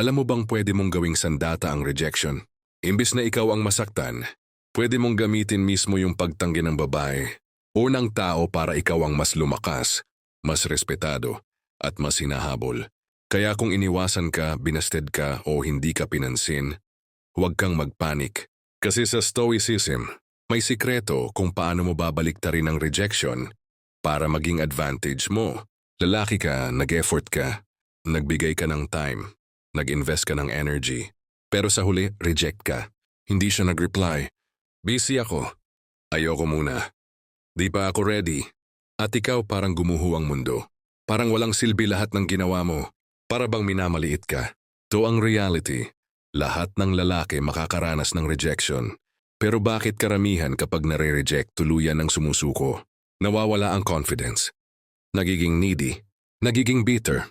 Alam mo bang pwede mong gawing sandata ang rejection? Imbis na ikaw ang masaktan, pwede mong gamitin mismo yung pagtanggi ng babae o ng tao para ikaw ang mas lumakas, mas respetado, at mas hinahabol. Kaya kung iniwasan ka, binasted ka o hindi ka pinansin, huwag kang magpanik. Kasi sa Stoicism, may sikreto kung paano mo babaliktarin ang rejection para maging advantage mo. Lalaki ka, nag-effort ka, nagbigay ka ng time, nag-invest ka ng energy, pero sa huli, reject ka. Hindi siya nag-reply. Busy ako. Ayoko muna. Di pa ako ready. At ikaw parang gumuho ang mundo. Parang walang silbi lahat ng ginawa mo. Para bang minamaliit ka. To ang reality. Lahat ng lalaki makakaranas ng rejection. Pero bakit karamihan kapag nare-reject tuluyan ng sumusuko? Nawawala ang confidence. Nagiging needy. Nagiging bitter.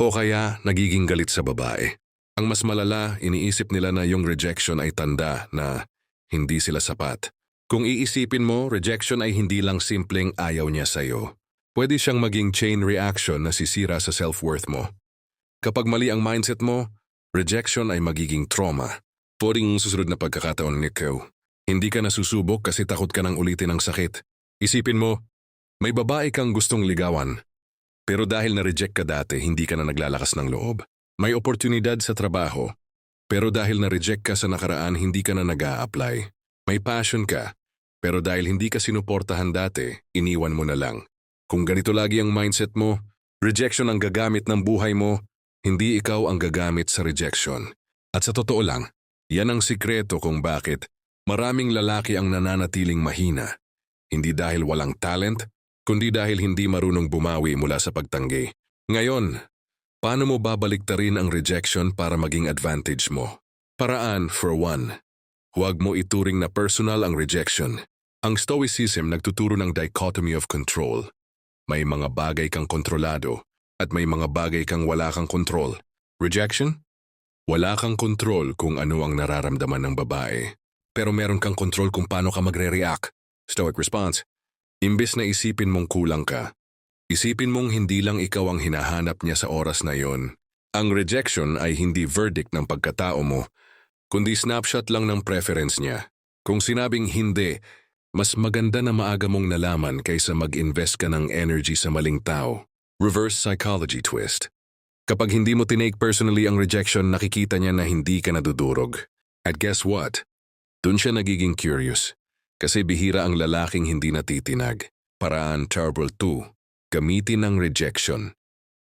O kaya nagiging galit sa babae. Ang mas malala, iniisip nila na yung rejection ay tanda na hindi sila sapat. Kung iisipin mo, rejection ay hindi lang simpleng ayaw niya sa'yo. Pwede siyang maging chain reaction na sisira sa self-worth mo. Kapag mali ang mindset mo, rejection ay magiging trauma. Pwedeng susunod na pagkakataon ni ikaw. Hindi ka nasusubok kasi takot ka nang ulitin ang sakit. Isipin mo, may babae kang gustong ligawan. Pero dahil na-reject ka dati, hindi ka na naglalakas ng loob. May oportunidad sa trabaho. Pero dahil na-reject ka sa nakaraan, hindi ka na nag apply May passion ka. Pero dahil hindi ka sinuportahan dati, iniwan mo na lang. Kung ganito lagi ang mindset mo, rejection ang gagamit ng buhay mo, hindi ikaw ang gagamit sa rejection. At sa totoo lang, yan ang sikreto kung bakit maraming lalaki ang nananatiling mahina. Hindi dahil walang talent, kundi dahil hindi marunong bumawi mula sa pagtanggi. Ngayon, paano mo babaliktarin ang rejection para maging advantage mo? Paraan for one. Huwag mo ituring na personal ang rejection. Ang Stoicism nagtuturo ng dichotomy of control. May mga bagay kang kontrolado at may mga bagay kang wala kang kontrol. Rejection? Wala kang kontrol kung ano ang nararamdaman ng babae. Pero meron kang kontrol kung paano ka magre-react. Stoic response. Imbes na isipin mong kulang ka, isipin mong hindi lang ikaw ang hinahanap niya sa oras na yon. Ang rejection ay hindi verdict ng pagkatao mo, kundi snapshot lang ng preference niya. Kung sinabing hindi, mas maganda na maaga mong nalaman kaysa mag-invest ka ng energy sa maling tao. Reverse psychology twist. Kapag hindi mo tinake personally ang rejection, nakikita niya na hindi ka nadudurog. At guess what? Doon siya nagiging curious. Kasi bihira ang lalaking hindi natitinag. Paraan Terrible 2. Gamitin ang rejection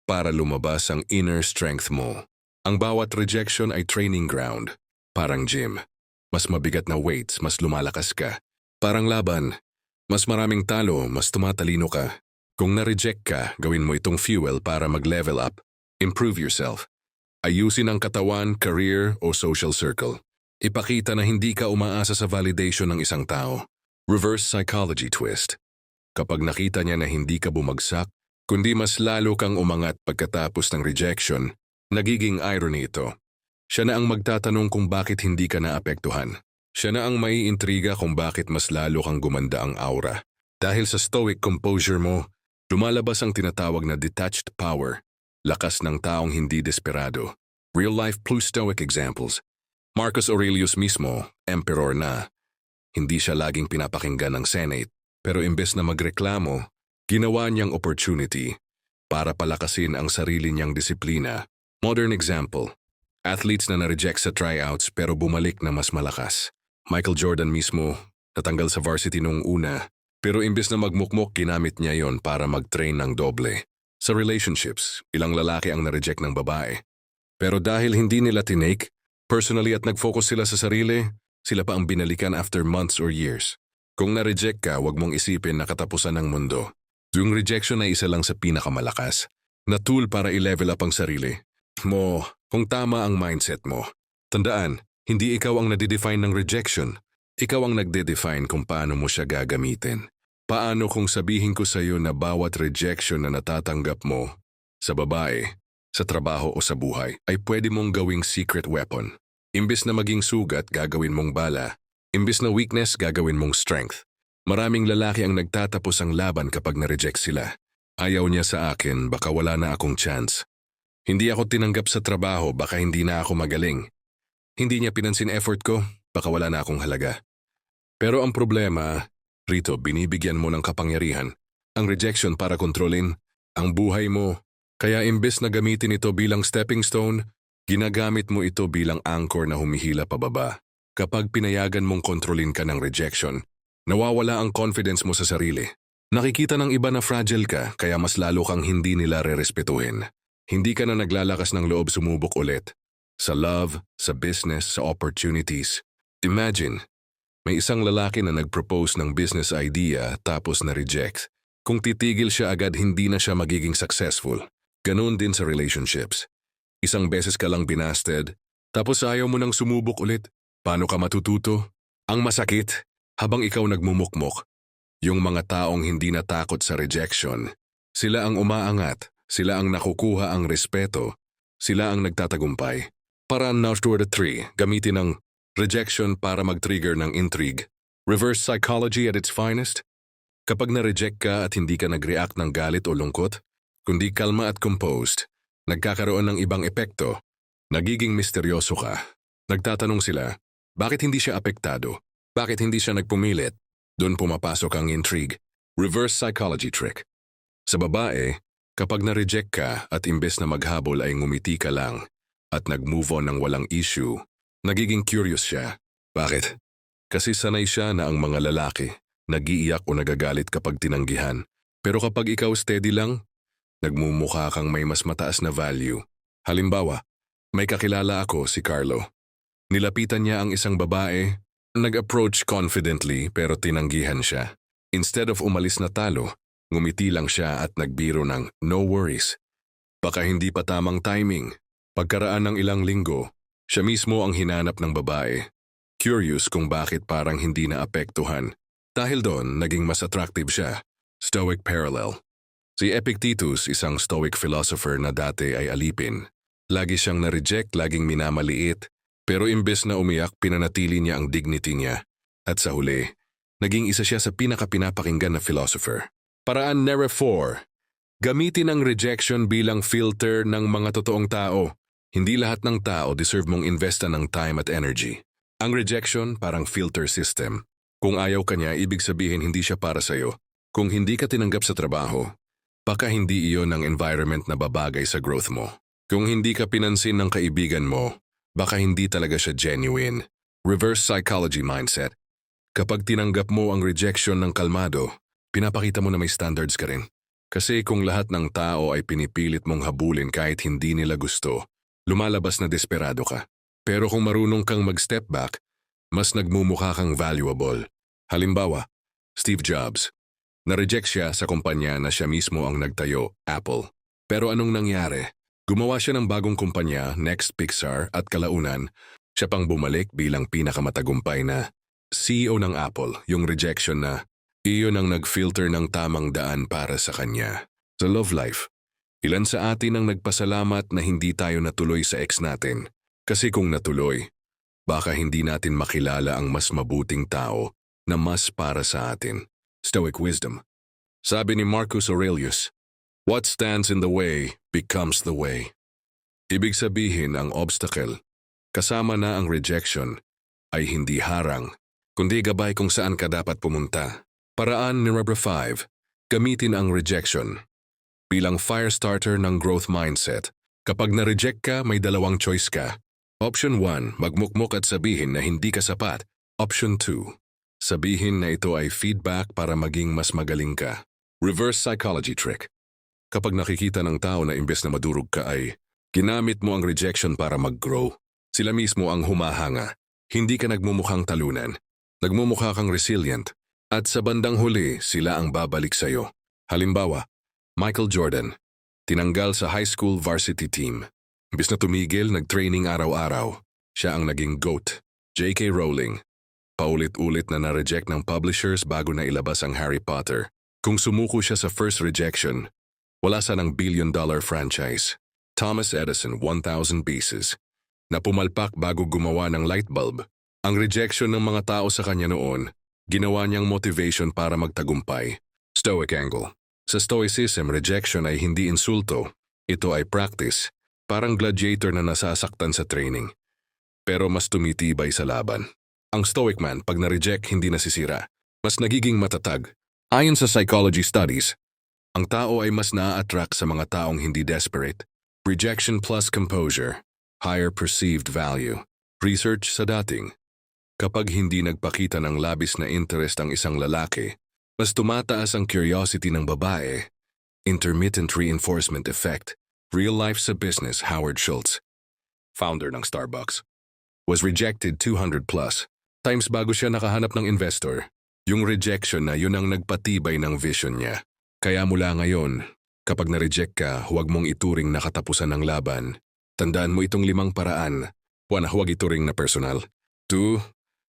para lumabas ang inner strength mo. Ang bawat rejection ay training ground, parang gym. Mas mabigat na weights, mas lumalakas ka. Parang laban. Mas maraming talo, mas tumatalino ka. Kung na-reject ka, gawin mo itong fuel para mag-level up. Improve yourself. Ayusin ang katawan, career o social circle. Ipakita na hindi ka umaasa sa validation ng isang tao. Reverse psychology twist. Kapag nakita niya na hindi ka bumagsak, kundi mas lalo kang umangat pagkatapos ng rejection, nagiging irony ito. Siya na ang magtatanong kung bakit hindi ka naapektuhan. Siya na ang maiintriga kung bakit mas lalo kang gumanda ang aura. Dahil sa stoic composure mo, lumalabas ang tinatawag na detached power, lakas ng taong hindi desperado. Real-life plus stoic examples. Marcus Aurelius mismo, emperor na. Hindi siya laging pinapakinggan ng Senate, pero imbes na magreklamo, ginawa niyang opportunity para palakasin ang sarili niyang disiplina. Modern example, athletes na na-reject sa tryouts pero bumalik na mas malakas. Michael Jordan mismo, natanggal sa varsity nung una, pero imbes na magmukmok ginamit niya yon para mag-train ng doble. Sa relationships, ilang lalaki ang na-reject ng babae. Pero dahil hindi nila tinake, personally at nag-focus sila sa sarili, sila pa ang binalikan after months or years. Kung na-reject ka, wag mong isipin na katapusan ng mundo. Yung rejection ay isa lang sa pinakamalakas, na tool para i-level up ang sarili. Mo, kung tama ang mindset mo. Tandaan, hindi ikaw ang nadidefine ng rejection. Ikaw ang nagde-define kung paano mo siya gagamitin. Paano kung sabihin ko sa iyo na bawat rejection na natatanggap mo, sa babae, sa trabaho o sa buhay, ay pwede mong gawing secret weapon. Imbis na maging sugat, gagawin mong bala. Imbis na weakness, gagawin mong strength. Maraming lalaki ang nagtatapos ang laban kapag na-reject sila. Ayaw niya sa akin, baka wala na akong chance. Hindi ako tinanggap sa trabaho, baka hindi na ako magaling. Hindi niya pinansin effort ko, baka wala na akong halaga. Pero ang problema, Rito, binibigyan mo ng kapangyarihan, ang rejection para kontrolin, ang buhay mo. Kaya imbes na gamitin ito bilang stepping stone, ginagamit mo ito bilang anchor na humihila pababa. Kapag pinayagan mong kontrolin ka ng rejection, nawawala ang confidence mo sa sarili. Nakikita ng iba na fragile ka, kaya mas lalo kang hindi nila re-respetuhin. Hindi ka na naglalakas ng loob sumubok ulit. Sa love, sa business, sa opportunities. Imagine, may isang lalaki na nag-propose ng business idea tapos na-reject. Kung titigil siya agad, hindi na siya magiging successful. Ganun din sa relationships. Isang beses ka lang binasted, tapos ayaw mo nang sumubok ulit. Paano ka matututo? Ang masakit, habang ikaw nagmumukmok, yung mga taong hindi natakot sa rejection, sila ang umaangat, sila ang nakukuha ang respeto, sila ang nagtatagumpay. Para the three, gamitin ang rejection para mag-trigger ng intrigue. Reverse psychology at its finest. Kapag na-reject ka at hindi ka nag-react ng galit o lungkot, kundi kalma at composed, nagkakaroon ng ibang epekto. Nagiging misteryoso ka. Nagtatanong sila, bakit hindi siya apektado? Bakit hindi siya nagpumilit? Doon pumapasok ang intrigue. Reverse psychology trick. Sa babae, kapag na-reject ka at imbes na maghabol ay ngumiti ka lang at nag-move on ng walang issue, nagiging curious siya. Bakit? Kasi sanay siya na ang mga lalaki nagiiyak o nagagalit kapag tinanggihan. Pero kapag ikaw steady lang, nagmumukha kang may mas mataas na value. Halimbawa, may kakilala ako si Carlo. Nilapitan niya ang isang babae, nag-approach confidently pero tinanggihan siya. Instead of umalis na talo, ngumiti lang siya at nagbiro ng no worries. Baka hindi pa tamang timing. Pagkaraan ng ilang linggo, siya mismo ang hinanap ng babae. Curious kung bakit parang hindi na apektuhan. Dahil doon, naging mas attractive siya. Stoic parallel. Si Epictetus, isang stoic philosopher na dati ay alipin. Lagi siyang na-reject, laging minamaliit. Pero imbes na umiyak, pinanatili niya ang dignity niya. At sa huli, naging isa siya sa pinakapinapakinggan na philosopher. Paraan Nere 4. Gamitin ang rejection bilang filter ng mga totoong tao. Hindi lahat ng tao deserve mong investa ng time at energy. Ang rejection parang filter system. Kung ayaw ka niya, ibig sabihin hindi siya para sa'yo. Kung hindi ka tinanggap sa trabaho, baka hindi iyon ang environment na babagay sa growth mo. Kung hindi ka pinansin ng kaibigan mo, baka hindi talaga siya genuine. Reverse psychology mindset. Kapag tinanggap mo ang rejection ng kalmado, pinapakita mo na may standards ka rin. Kasi kung lahat ng tao ay pinipilit mong habulin kahit hindi nila gusto, lumalabas na desperado ka. Pero kung marunong kang mag-step back, mas nagmumukha kang valuable. Halimbawa, Steve Jobs. Na-reject siya sa kumpanya na siya mismo ang nagtayo, Apple. Pero anong nangyari? Gumawa siya ng bagong kumpanya, Next Pixar, at kalaunan, siya pang bumalik bilang pinakamatagumpay na CEO ng Apple, yung rejection na iyon ang nag-filter ng tamang daan para sa kanya. Sa love life, ilan sa atin ang nagpasalamat na hindi tayo natuloy sa ex natin. Kasi kung natuloy, baka hindi natin makilala ang mas mabuting tao na mas para sa atin. Stoic wisdom. Sabi ni Marcus Aurelius, What stands in the way becomes the way. Ibig sabihin ang obstacle, kasama na ang rejection, ay hindi harang, kundi gabay kung saan ka dapat pumunta. Paraan ni Number 5, gamitin ang rejection. Bilang fire starter ng growth mindset, kapag na-reject ka, may dalawang choice ka. Option 1, magmukmok at sabihin na hindi ka sapat. Option 2, sabihin na ito ay feedback para maging mas magaling ka. Reverse psychology trick. Kapag nakikita ng tao na imbes na madurog ka ay ginamit mo ang rejection para mag-grow, sila mismo ang humahanga. Hindi ka nagmumukhang talunan. Nagmumukha kang resilient. At sa bandang huli, sila ang babalik sa'yo. Halimbawa, Michael Jordan, tinanggal sa high school varsity team. Imbes na tumigil, nag-training araw-araw. Siya ang naging GOAT. J.K. Rowling, paulit-ulit na na-reject ng publishers bago na ilabas ang Harry Potter. Kung sumuko siya sa first rejection, wala sa ng billion-dollar franchise. Thomas Edison, 1,000 pieces. Na pumalpak bago gumawa ng light bulb. Ang rejection ng mga tao sa kanya noon, ginawa niyang motivation para magtagumpay. Stoic angle. Sa Stoicism, rejection ay hindi insulto. Ito ay practice. Parang gladiator na nasasaktan sa training. Pero mas tumitibay sa laban. Ang stoic man, pag na-reject, hindi nasisira. Mas nagiging matatag. Ayon sa psychology studies, ang tao ay mas naa-attract sa mga taong hindi desperate. Rejection plus composure, higher perceived value. Research sa dating. Kapag hindi nagpakita ng labis na interest ang isang lalaki, mas tumataas ang curiosity ng babae. Intermittent reinforcement effect. Real life sa business Howard Schultz, founder ng Starbucks, was rejected 200 plus times bago siya nakahanap ng investor. Yung rejection na yun ang nagpatibay ng vision niya. Kaya mula ngayon, kapag na-reject ka, huwag mong ituring na katapusan ng laban. Tandaan mo itong limang paraan. One, huwag ituring na personal. Two,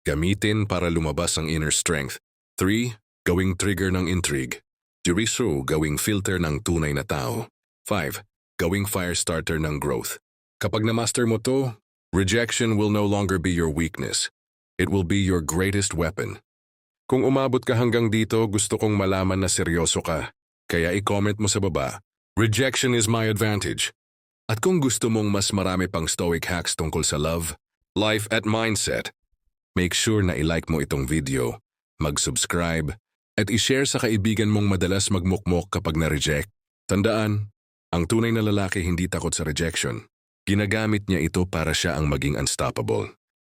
gamitin para lumabas ang inner strength. Three, gawing trigger ng intrigue. Jurisu, gawing filter ng tunay na tao. Five, gawing fire starter ng growth. Kapag na-master mo to, rejection will no longer be your weakness. It will be your greatest weapon. Kung umabot ka hanggang dito, gusto kong malaman na seryoso ka. Kaya i-comment mo sa baba, Rejection is my advantage. At kung gusto mong mas marami pang stoic hacks tungkol sa love, life at mindset, make sure na i-like mo itong video, mag-subscribe, at i-share sa kaibigan mong madalas magmukmok kapag na-reject. Tandaan, ang tunay na lalaki hindi takot sa rejection. Ginagamit niya ito para siya ang maging unstoppable.